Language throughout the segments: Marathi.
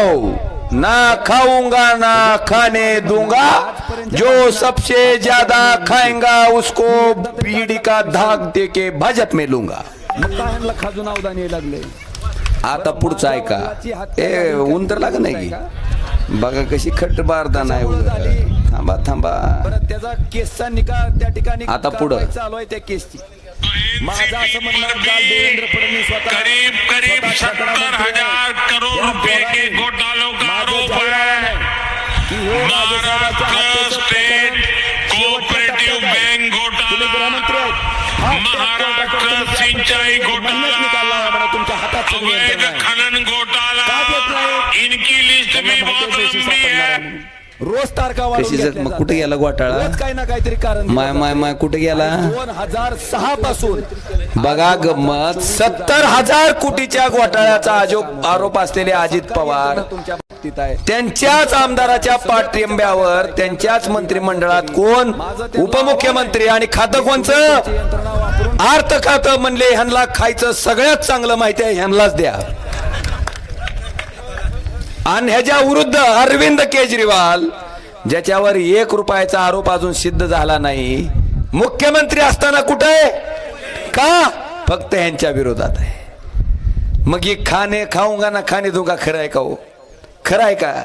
गांव ना खाऊंगा ना खाने दूंगा। जो सबसे ज्यादा खाएंगा उसको बीड़ी का धाक दे के भाजप में लूंगा। खाजून लागले आता पुढचं ऐका ए ऊन तर लाग नाही की? बघा कशी खट बारदाना आहे उगाच. थांबा थांबा. त्याचा केसचा निकाल त्या ठिकाणी आता पुढं. चालू आहे त्या केसची. करीब करीब सत्तर हज़ार करोड़ रुपए के घोटालों का आरोप है। महाराष्ट्र स्टेट कोऑपरेटिव बैंक घोटाला। महाराष्ट्र सिंचाई घोटाला। अवैध खनन घोटाला। इनकी लिस्ट भी बहुत लंबी है। रोज तारखा वाढवून कशी जर घेतल्या मग. कुठे गेला घोटाळा? काही ना काहीतरी कारण माय माय. माय कुठे गेला? दोन हजार सहा पासून बघा गंमत. सत्तर हजार कोटीच्या घोटाळ्याचा आजो- आरोप असलेले अजित पवार तुमच्या बाबतीत आहे. त्यांच्याच आमदाराच्या पाठिंब्यावर त्यांच्याच मंत्रिमंडळात कोण उपमुख्यमंत्री आणि खातं कोणचं? अर्थ खातं म्हणले ह्यांना खायचं सगळ्यात चांगलं माहिती आहे ह्यांनाच द्या. आणि ह्याच्या विरुद्ध अरविंद केजरीवाल ज्याच्यावर एक रुपयाचा आरोप अजून सिद्ध झाला नाही. मुख्यमंत्री असताना कुठे? आहे का? फक्त ह्यांच्या विरोधात आहे. मग ही खाणे खाऊंगा ना खाणे दुंगा खरं आहे का हो? खरं आहे का?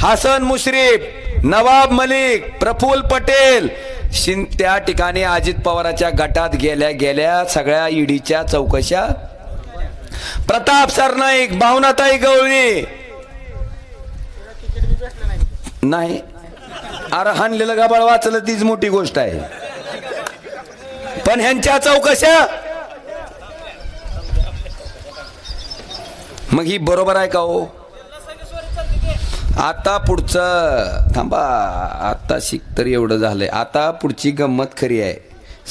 हसन मुश्रीफ नवाब मलिक प्रफुल्ल पटेल शिन त्या ठिकाणी अजित पवाराच्या गटात गेल्या गेल्या सगळ्या ईडीच्या चौकशा प्रताप सरनाईक भावनाताई गवळी. नाही. अरे हाणलेलं गाबाळ वाचलं तीच मोठी गोष्ट आहे. पण ह्यांच्या चौकशा. मग ही बरोबर आहे का हो? आता पुढचं थांबा आता शिक तर एवढं झालंय. आता पुढची गंमत खरी आहे.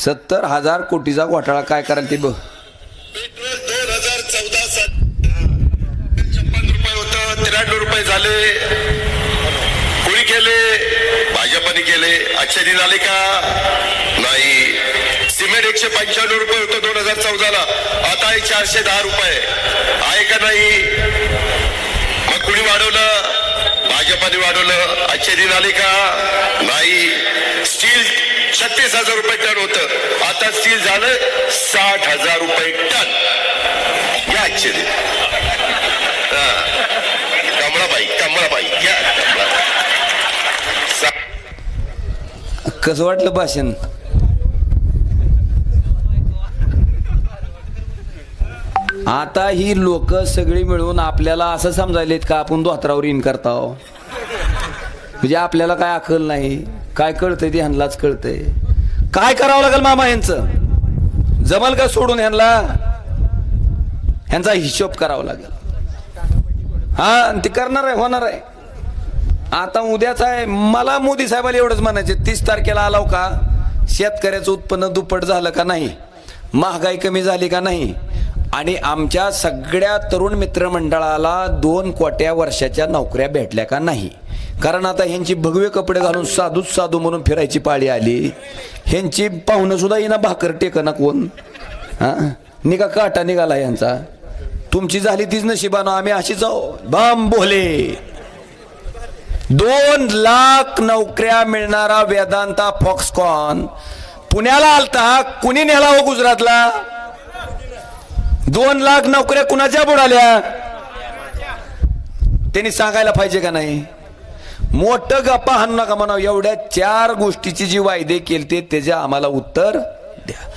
सत्तर हजार कोटीचा घोटाळा काय कराल ते बघ पेट्रोल दोन हजार चौदा साली छप्पन रुपये होतं त्र्याण्णव रुपये झाले कोणी केले भाजपने केले आश्चर्य झाले का? नाही. सिमेंट एकशे पंच्याण्णव रुपये होतं दोन हजार चौदाला. आता आहे चारशे दहा रुपये. आहे का नाही? मग कुणी वाढवलं? भाजपाने वाढवलं. आश्चर्य झाले का? नाही. स्टील छत्तीस हजार रुपये टन होतं. आता स्टील झालं साठ हजार रुपये टन. या आश्चर्य हा. कमळाबाई कमळाबाई या सा- कसं वाटलं भाषण? आता ही लोक सगळी मिळून आपल्याला असं समजायलेत का आपण धोत्रावर इन करताव हो? म्हणजे आपल्याला काय अकल नाही. काय कळतंय ते ह्यांनाच कळतंय. काय करावं लागेल मामा यांचं? जमल का सोडून ह्यांना? ह्यांचा हिशोब करावा लागेल. हा आणि ते करणार आहे होणार आहे. आता उद्याच आहे. मला मोदी साहेबाला एवढंच म्हणायचे तीस तारखेला आलाव का? शेतकऱ्याचं उत्पन्न दुप्पट झालं का नाही? महागाई कमी झाली का नाही? आणि आमच्या सगळ्या तरुण मित्रमंडळाला दोन कोट्या वर्षाच्या नोकऱ्या भेटल्या का नाही? कारण आता ह्यांची भगवे कपडे घालून साधूच साधू म्हणून फिरायची पाळी आली. ह्यांची पाहुणं सुद्धा येईना भाकर टेकना कोण? हा? निघा काटा निघाला यांचा. तुमची झाली तीच नशिबानं आम्ही अशी जाऊ बाम बोले. दोन लाख नोकऱ्या मिळणारा वेदांता फॉक्सकॉन पुण्याला आलता कुणी नेला हो गुजरातला? दोन लाख नोकऱ्या कुणाच्या बुडाल्या? त्यांनी सांगायला पाहिजे का नाही? मोठं गप्पा हाणू नका म्हणा एवढ्या चार गोष्टीची जी वायदे केली ते त्याचे आम्हाला उत्तर द्या.